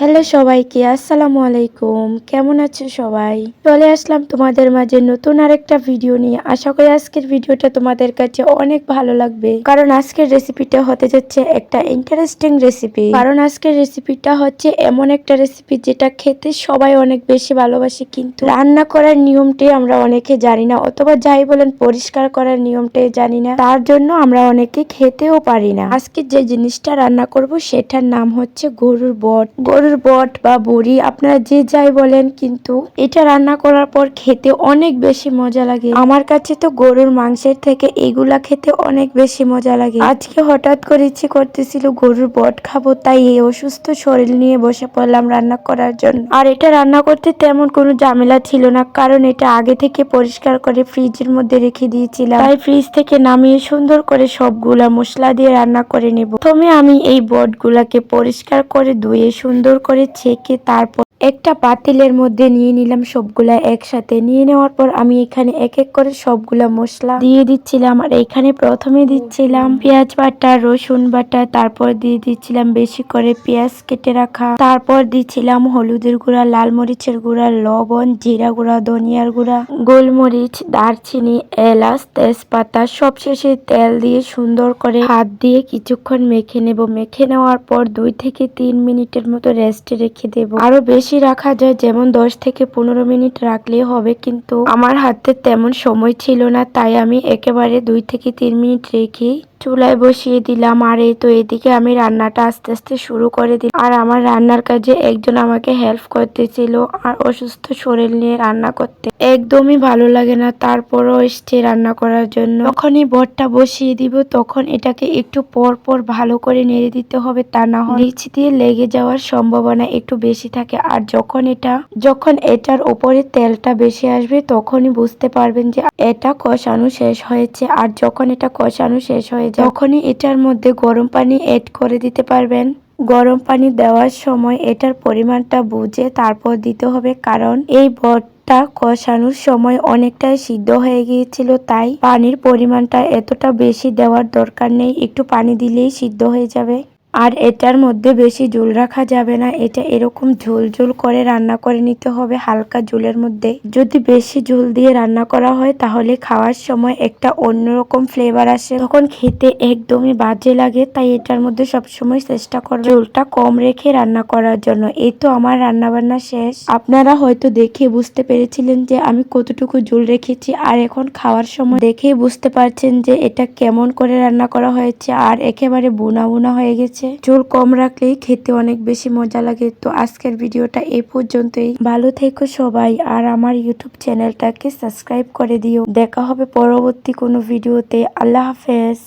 Hello সবাইকে, আসসালামু আলাইকুম। কেমন আছো সবাই? চলে আসলাম তোমাদের মাঝে নতুন আরেকটা ভিডিও নিয়ে। আশা করি আজকের ভিডিওটা তোমাদের কাছে অনেক ভালো লাগবে। কারণ আজকের রেসিপিটা হতে যাচ্ছে একটা ইন্টারেস্টিং রেসিপি কারণ আজকের রেসিপিটা হচ্ছে এমন একটা রেসিপি যেটা খেতে সবাই অনেক বেশি ভালোবাসে, কিন্তু রান্না করার নিয়মটি আমরা অনেকে জানি না, অথবা যাই বলেন পরিষ্কার করার নিয়মটাই জানি না। তার জন্য আমরা অনেকে খেতেও পারি না। আজকে যে জিনিসটা রান্না করব, সেটার নাম হচ্ছে গরুর বট। গরুর বট বা বড়ি, আপনারা যে যাই বলেন, কিন্তু এটা রান্না করার পর খেতে অনেক বেশি মজা লাগে। আমার কাছে তো গরুর মাংসের থেকে এগুলা খেতে অনেক বেশি মজা লাগে। আজকে হঠাৎ করে ইচ্ছে করতেছিল গরুর বট খাব, তাই এই অসুস্থ শরীর নিয়ে বসে পড়লাম রান্না করার জন্য। আর এটা রান্না করতে তেমন কোনো ঝামেলা ছিল না, কারণ এটা আগে থেকে পরিষ্কার করে ফ্রিজের মধ্যে রেখে দিয়েছিলাম। তাই ফ্রিজ থেকে নামিয়ে সুন্দর করে সবগুলা মশলা দিয়ে রান্না করে নেব। প্রথমে আমি এই বট গুলাকে পরিষ্কার করে ধুয়ে সুন্দর করে ছেঁকে তারপর একটা পাতিলের মধ্যে নিয়ে নিলাম সবগুলা একসাথে। নিয়ে নেওয়ার পর আমি এখানে এক এক করে সবগুলা মশলা দিয়ে দিচ্ছিলাম। আর এখানে প্রথমে দিচ্ছিলাম পেঁয়াজ বাটা, রসুন বাটা, তারপর দিয়ে দিচ্ছিলাম বেশি করে পেঁয়াজ কেটে রাখা। তারপর দিচ্ছিলাম হলুদের গুঁড়া, লাল মরিচের গুঁড়া, লবণ, জিরা গুঁড়া, ধনিয়ার গুঁড়া, গোলমরিচ, দারচিনি, এলাচ, তেজপাতা, সবশেষে তেল দিয়ে সুন্দর করে হাত দিয়ে কিছুক্ষণ মেখে নেব। মেখে নেওয়ার পর দুই থেকে তিন মিনিটের মতো রেস্টে রেখে দেব। আরও বেশি রাখা যায়, যেমন দশ থেকে পনেরো মিনিট রাখলে হবে, কিন্তু আমার হাতে তেমন সময় ছিল না, তাই আমি একেবারে দুই থেকে তিন মিনিট রেখে চুলায় বসিয়ে দিলাম। আর এই তো এদিকে আমি রান্নাটা আস্তে আস্তে শুরু করে দিলাম। আর আমার রান্নার কাজে একজন আমাকে হেল্প করতেছিল আর অসুস্থ শরীর নিয়ে রান্না করতে। একদমই ভালো লাগে না, তারপরও এসছে রান্না করার জন্য। যখনই বটটা বসিয়ে দিব, তখন এটাকে একটু পর পর ভালো করে নেড়ে দিতে হবে, তা না হয় নিচ দিয়ে লেগে যাওয়ার সম্ভাবনা একটু বেশি থাকে। আর যখন এটা, যখন এটার উপরে তেলটা বেশি আসবে, তখনই বুঝতে পারবেন যে এটা কষানো শেষ হয়েছে। আর যখন এটা কষানো শেষ হয়ে যায় তখনই এটার মধ্যে গরম পানি এড করে দিতে পারবেন। গরম পানি দেওয়ার সময় এটার পরিমাণটা বুঝে তারপর দিতে হবে কারণ এই বটটা কষানোর সময় অনেকটাই সিদ্ধ হয়ে গিয়েছিল, তাই পানির পরিমাণটা এতটা বেশি দেওয়ার দরকার নেই। একটু পানি দিলেই সিদ্ধ হয়ে যাবে। আর এটার মধ্যে বেশি ঝোল রাখা যাবে না। এটা এরকম ঝোল ঝোল করে রান্না করে নিতে হবে, হালকা ঝোলের মধ্যে। যদি বেশি ঝোল দিয়ে রান্না করা হয়, তাহলে খাওয়ার সময় একটা অন্যরকম ফ্লেভার আসে। তখন খেতে একদমই বাজে লাগে, তাই এটার মধ্যে সবসময় চেষ্টা করবে ঝোলটা কম রেখে রান্না করার জন্য। এই তো আমার রান্না বান্না শেষ। আপনারা হয়তো দেখে বুঝতে পেরেছিলেন যে আমি কতটুকু ঝোল রেখেছি, আর এখন খাওয়ার সময় দেখেই বুঝতে পারছেন যে এটা কেমন করে রান্না করা হয়েছে, আর একেবারে বোনা বুনা হয়ে গেছে। ঝোল কম রাখলেই খেতে অনেক বেশি মজা লাগে। তো আজকের ভিডিওটা এই পর্যন্তই। ভালো থেকো সবাই, আর আমার ইউটিউব চ্যানেলটাকে সাবস্ক্রাইব করে দিও। দেখা হবে পরবর্তী কোনো ভিডিওতে। আল্লাহ হাফেজ।